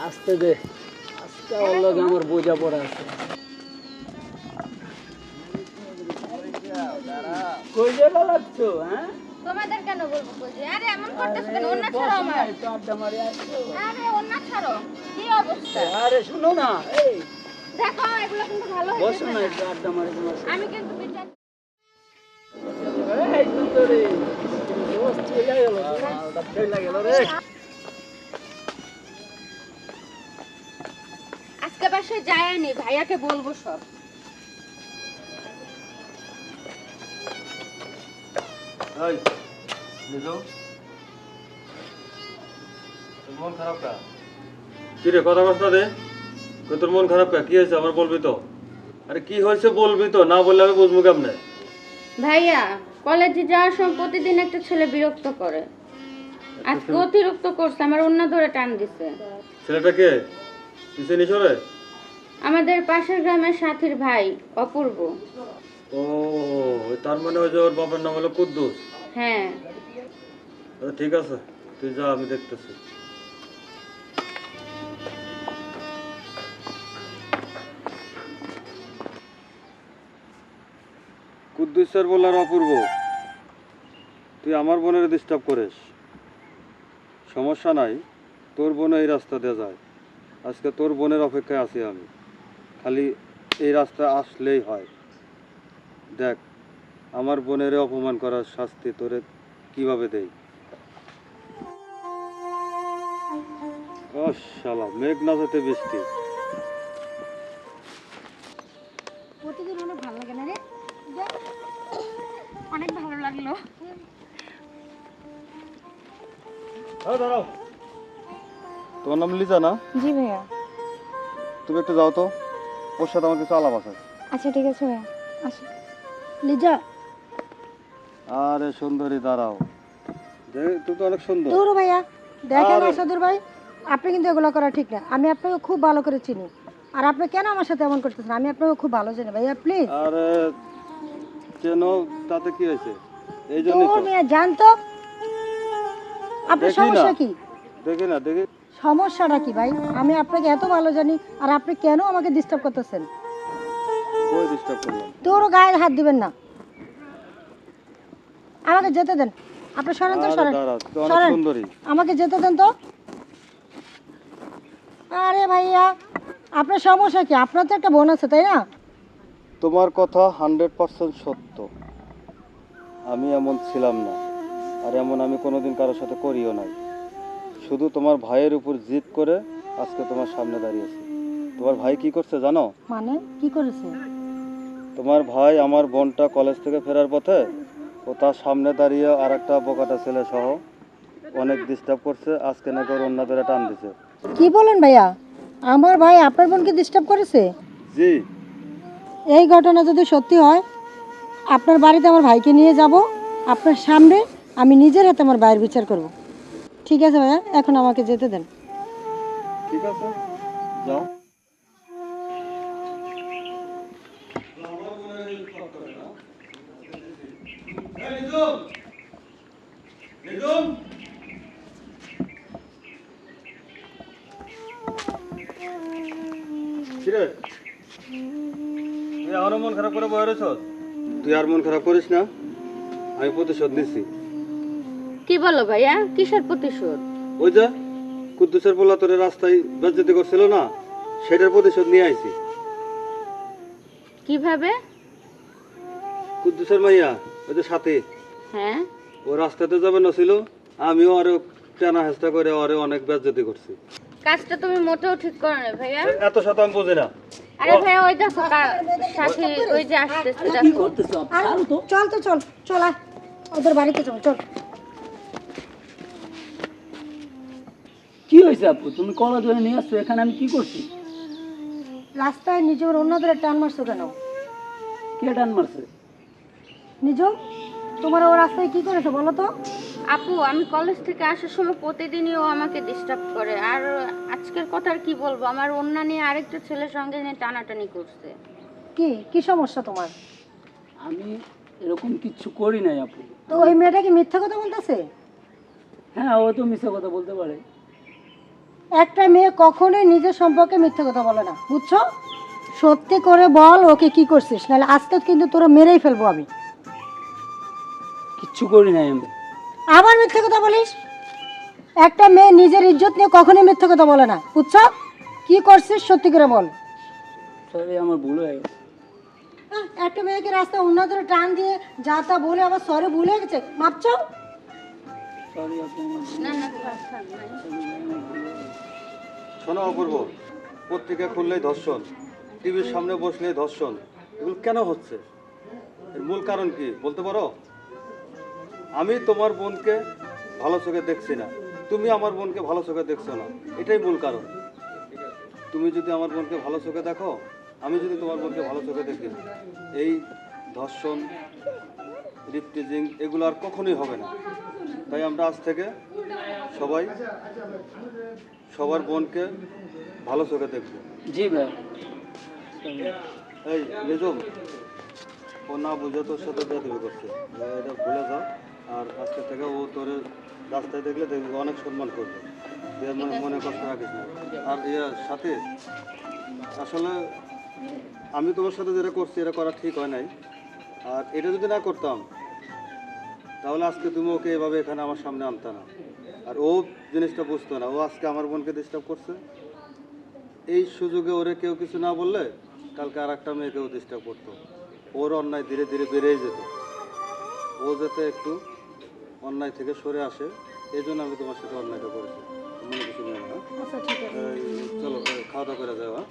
আসতে দে। আজকে আমার বোঝা পড়া আছে। কই যে লাগছ হ্যাঁ? তোমাদের কেন বলব বলছি আরে এমন করতেছ কেন? অন্য ছাড়ো আমার। একটু আড্ডা মারি আসছো আরে অন্য ছাড়ো। কি অবস্থা? আরে শুনো না এই। দেখো এগুলো কিন্তু ভালো বসো না আড্ডা মারি তোমার আমি কিন্তু বিচার এই সুন্দরী দোস্ত চলে গেল মালটা চলে গেল রে আজকে বাসায় যায়নি ভাইয়াকে বলব সব। এই নিজু তোর মন খারাপ কা? কি রে কথা কথা দে। তোর মন খারাপ কা? কি হয়েছে? আমার বলবি তো। আরে কি হয়েছে বলবি তো? না বললে আমি বুঝব কেমনে? ভাইয়া কলেজে যাওয়ার সময় প্রতিদিন একটা ছেলে বিরক্ত করে। আজকে অতিরিক্ত করছে আমার অন্য ধরে টান দিছে। ছেলেটা কে? পিছিয়ে নিছরে আমাদের পাশের গ্রামের সাথীর ভাই অপূর্ব। ও তার মানে ওই যে ওর বাবার নাম হলো কুদ্দুস? হ্যাঁ। আচ্ছা ঠিক আছে তুই যা আমি দেখতেছি। স্যার বলার অপূর্ব। তুই আমার বোনের ডিস্টার্ব করিস। সমস্যা নাই, তোর বোন এই রাস্তা দিয়ে যায়। আজকে তোর বোনের অপেক্ষায় আছি আমি। খালি এই রাস্তা আসলেই হয়। দেখ, আমার বোনের অপমান করার শাস্তি তোরে কীভাবে দেই? ও শালা, মেঘ না যেতে বৃষ্টি। প্রতিদিন অনেক ভালো লাগে না রে? অনেক ভালো লাগল। তোমার নাম লিজা না? জি ভাইয়া। তুমি একটু যাও তো ওর সাথে আমার কিছু আলাপ আছে। আচ্ছা ঠিক আছে ভাইয়া। আসো। লিজা। আরে সুন্দরী দাঁড়াও। তুমি তো অনেক সুন্দর। দূর ভাইয়া। দেখেন আসাদুর ভাই আপনি কিন্তু এগুলো করা ঠিক না। আমি আপনাকে খুব ভালো করে চিনি। আর আপনি কেন আমার সাথে এমন করতেছেন? আমি আপনাকে খুব ভালো চিনি ভাইয়া প্লিজ। আরে চেন তাতে কি হয়েছে? এই জন্যই তো। জানতো? আপনার দেখি না। সমস্যা কি? দেখি না দেখি। সমস্যাটা কি ভাই? আমি আপনাকে এত ভালো জানি আর আপনি কেন আমাকে ডিস্টার্ব করতেছেন? কই ডিস্টার্ব করলাম? তোরও গায়ে হাত দিবেন না। আমাকে যেতে দেন। আপনি সরেন তো আরে সরেন। অনেক সরেন। সুন্দরী। আমাকে যেতে দেন তো। আরে ভাইয়া আপনার সমস্যা কি? আপনার তো একটা বোন আছে তাই না? তোমার কথা হান্ড্রেড পার্সেন্ট সত্য। আমি এমন ছিলাম না আর এমন আমি কোনোদিন কারোর সাথে করিও নাই। শুধু তোমার ভাইয়ের উপর জিদ করে আজকে তোমার সামনে দাঁড়িয়েছি। তোমার ভাই কি করছে জানো? মানে? কি করেছে? তোমার ভাই আমার বোনটা কলেজ থেকে ফেরার পথে ও তার সামনে দাঁড়িয়ে আর একটা বোকাটা ছেলে সহ অনেক ডিস্টার্ব করছে আজকে নাকি ওর অন্য ধরে টান দিছে। কি বলেন ভাইয়া? আমার ভাই আপনার বোনকে ডিস্টার্ব করেছে? জি। এই ঘটনা যদি সত্যি হয় আপনার বাড়িতে আমার ভাইকে নিয়ে যাব আপনার সামনে আমি নিজের হাতে আমার ভাইয়ের বিচার করব। ঠিক আছে ভাইয়া এখন আমাকে যেতে দেন। ঠিক আছে যাও। কিরে? তুই আমারও মন খারাপ করে বয়ে রয়েছ? তুই আর মন খারাপ করিস না। আমি প্রতিশোধ নিচ্ছি কি বলো ভাইয়া? কিসের প্রতিশোধ? ওই যে কুদ্দুসের পোলা তোরে রাস্তায় বেজ্জতি করছিল না সেটার প্রতিশোধ নিয়ে আইছি। কীভাবে? কুদ্দুসের মাইয়া ওই যে সাথে হ্যাঁ? ও রাস্তাতে যাবে না ছিল আমিও আরও টানা হেস্তা করে আরে অনেক বেজ্জতি করছি। কাজটা তুমি মোটেও ঠিক করো না ভাইয়া। এত শত আমি বুঝি না। আরে ভাইয়া ওই দেখো সাথী ওই যে আসতেছে দেখো। চল তো চল চল ওদের বাড়িতে চল চল। কি হয়েছে আপু? তুমি কলা ধরে নিয়ে আসছো এখানে আমি কি করছি? রাস্তায় নিজের অন্যদের টান মারছো কেন? কে টান মারছে? নিজ তোমার ও রাস্তায় কি করেছে বলো তো? আপু আমি কলেজ থেকে আসার সময় প্রতিদিনই ও আমাকে ডিস্টার্ব করে। আর আজকের কথা আর কি বলব? আমার অন্য নিয়ে আরেকটা ছেলের সঙ্গে নিয়ে টানাটানি করছে। কি? কি সমস্যা তোমার? আমি এরকম কিচ্ছু করি নাই আপু। তো ওই মেয়েটা কি মিথ্যা কথা বলতেছে? হ্যাঁ ও তো মিথ্যা কথা বলতে পারে। একটা মেয়ে কখনোই নিজের সম্পর্কে মিথ্যা কথা বলে না। বুঝছ? সত্যি করে বল ওকে কি করছিস নাহলে আজকে কিন্তু তোরা মেরেই ফেলব আমি। কিচ্ছু করি নাই আমি। আবার মিথ্যে কথা বলিস? একটা মেয়ে নিজের ইজ্জত নিয়ে কখনোই মিথ্যে কথা বলে না। বুঝছ? কি করছিস সত্যি করে বল। সরি আমার ভুল হয়ে গেছে। একটা মেয়েকে রাস্তায় অন্য ধরে টান দিয়ে যা তা বলে আবার সরে ভুলে গেছে। মাপছো। শোনো অপূর্ব পত্রিকা খুললেই ধর্ষণ টিভির সামনে বসলেই ধর্ষণ এগুলো কেন হচ্ছে? এর মূল কারণ কি বলতে পারো? আমি তোমার বোনকে ভালো চোখে দেখছি না। তুমি আমার বোনকে ভালো চোখে দেখছ না। এটাই মূল কারণ। তুমি যদি আমার বোনকে ভালো চোখে দেখো আমি যদি তোমার বোনকে ভালো চোখে দেখি এই ধর্ষণ রিপটিজিং এগুলো আর কখনোই হবে না। তাই আমরা আজ থেকে সবাই সবার বোনকে ভালো চোখে দেখব। জি ভাই। এই নিজম ও না বুঝে তোর সাথে বেদবি করছে। এটা ভুলে যাও। আর আজকে থেকে ও তোর রাস্তায় দেখলে দেখবি অনেক সম্মান করবে। মনে মনে কষ্ট রাখিস না। আর ইয়ার সাথে আসলে আমি তোমার সাথে যেটা করছি এটা করা ঠিক হয় নাই। আর এটা যদি না করতাম তাহলে আজকে তুমি ওকে এভাবে এখানে আমার সামনে আনতে না। আর ও জিনিসটা বুঝতো না। ও আজকে আমার বোনকে ডিস্টার্ব করছে। এই সুযোগে ওরে কেউ কিছু না বললে কালকে আর একটা মেয়েকেও ডিস্টার্ব করতো। ওর অন্যায় ধীরে ধীরে বেড়েই যেত। ও যাতে একটু অন্যায় থেকে সরে আসে এই জন্য আমি তোমার সাথে অন্যায়টা করেছি। মনে কিছু নেই না? আচ্ছা চলো খাওয়া দাওয়া করে যাওয়া হ্যাঁ?